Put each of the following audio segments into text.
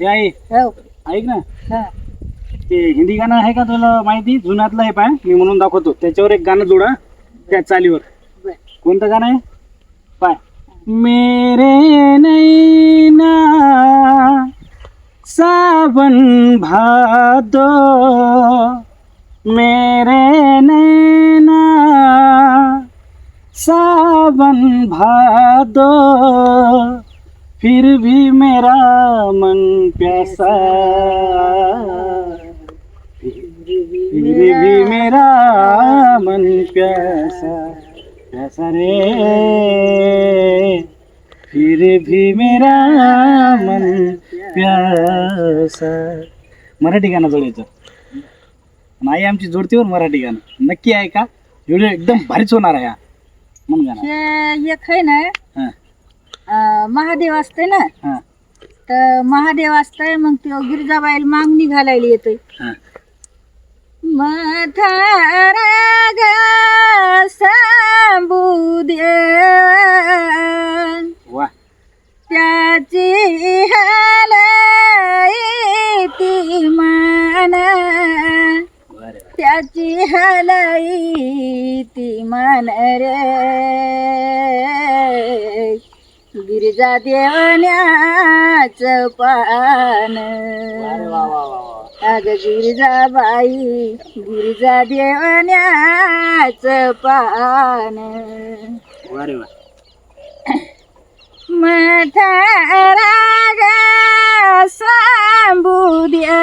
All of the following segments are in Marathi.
हे आई. हो. ऐक ना. हा. ते हिंदी गाणं आहे का तुला माहिती? जुन्यातलं आहे पाय. मी म्हणून दाखवतो. त्याच्यावर एक गाणं जोडा त्या चालीवर. कोणतं गाणं आहे? पाय. मेरे नैना सावन भादो मेरे नैना सावन भादो फिर भी मेरा मन प्यासा। फिर भी मेरा मन प्यासा। प्यासा रे। फिर भी मेरा मन प्यासा। मराठी गाणं जोडायचं नाही आमची जोडतीवर मराठी गाणं. नक्की आहे का? व्हिडिओ एकदम भारीच होणार आहे हा. म्हणून गाणं. एक आहे ना हां. अं, महादेव असते ना? हां. तर महादेव असतंय मग तो गिरजाबाईला मागणी घालायला येतोय. हां. मथारा ग सांबुदे वा. त्याची हलाई ती मान. बरं. त्याची हलाई ती मान रे. गिरिजा देवण्याच पान. अग गिरिजाबाई गिरिजा देवण्याच पान. वा रे वा मथारा ग सांबुद्या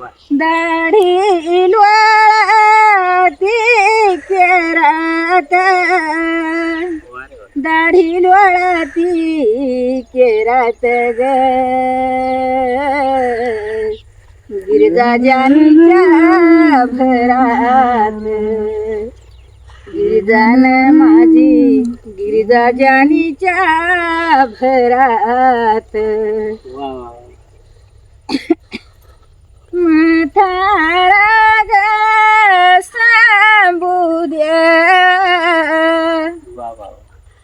वा. दाढी लोळती केरात. दाढी लोळती केरात ग. गिरजा जानच्या भरात. गिरिजान माझी गिरिजा जानीच्या भरात मथारा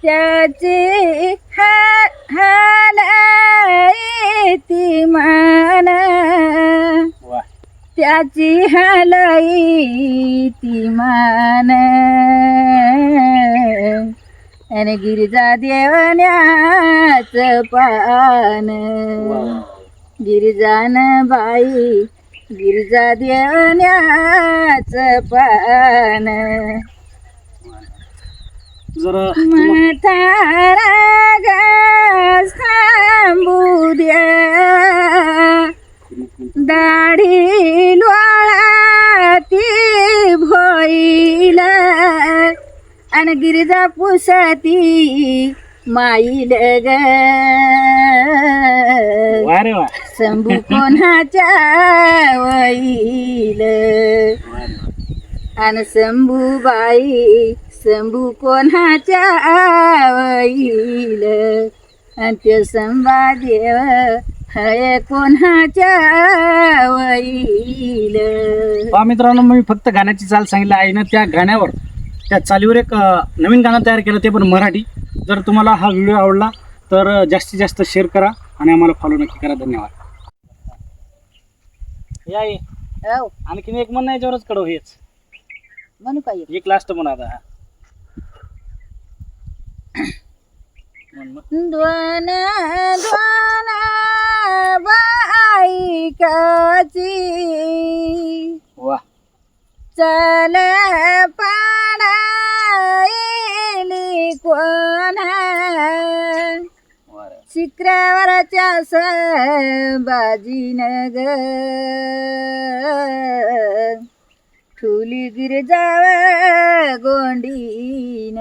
त्याची हालाई ती मान. त्याची हालाई ती मान. आणि गिरिजा देवण्याच पान. गिरिजान बाई गिरिजा देवण्याच पान. जरा म्हातारा ग सांबुद्या दाढी लोळा ती भोईला. आणि गिरिजा पुसती माईल ग. शंभू कोणाच्या वईल वा रे वा. शंभू कोणाच्या वईल आणि ते संभादेव हय कोणाच्या वईल पहा मित्रांनो मी फक्त गाण्याची चाल सांगितली. आहे ना त्या गाण्यावर त्या चालीवर एक अ, नवीन गाणं तयार केलं ते पण मराठी. जर तुम्हाला हा व्हिडिओ आवडला तर जास्तीत जास्त शेअर करा आणि आम्हाला फॉलो नक्की करा. धन्यवाद. हो. आणखीन एक म्हणणं याच्यावरच कडव हेच. म्हणू काय? एक लास्ट म्हणा आता. दोन दोन बाईकाची वा. चल पाडायली कोणा. शुक्रवारच्या बाजीन ग ठुली गिरजाव गोंडीन.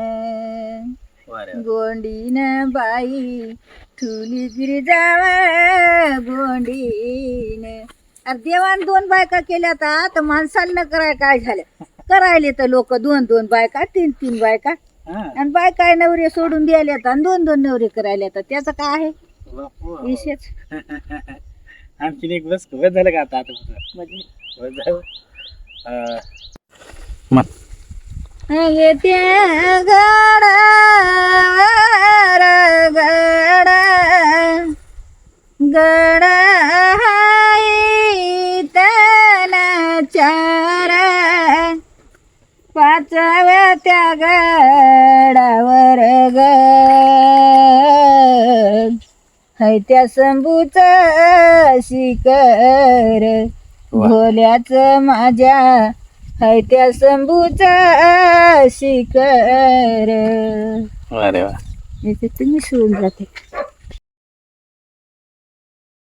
गोंडीन बाई ठुली गिरजाव गोंडीन अरे देवान दोन बायका केल्या आता तर माणसाला न कराय काय झालं करायले तर लोक दोन दोन बायका तीन तीन बायका हा. आणि बायका नवरे सोडून द्यायला आणि दोन दोन नवरे करायला येतात त्याचं काय आहे. विशेष आणखीन एक बस झालं का आता आता मग त्या गडावर गडा गड तन चार. पाचव्या त्या गडावर ग. है त्या शंभूच शिकर भोल्याच माझ्या है त्या शंभूच शिकर अरे वा तुम्ही सोडून जाते.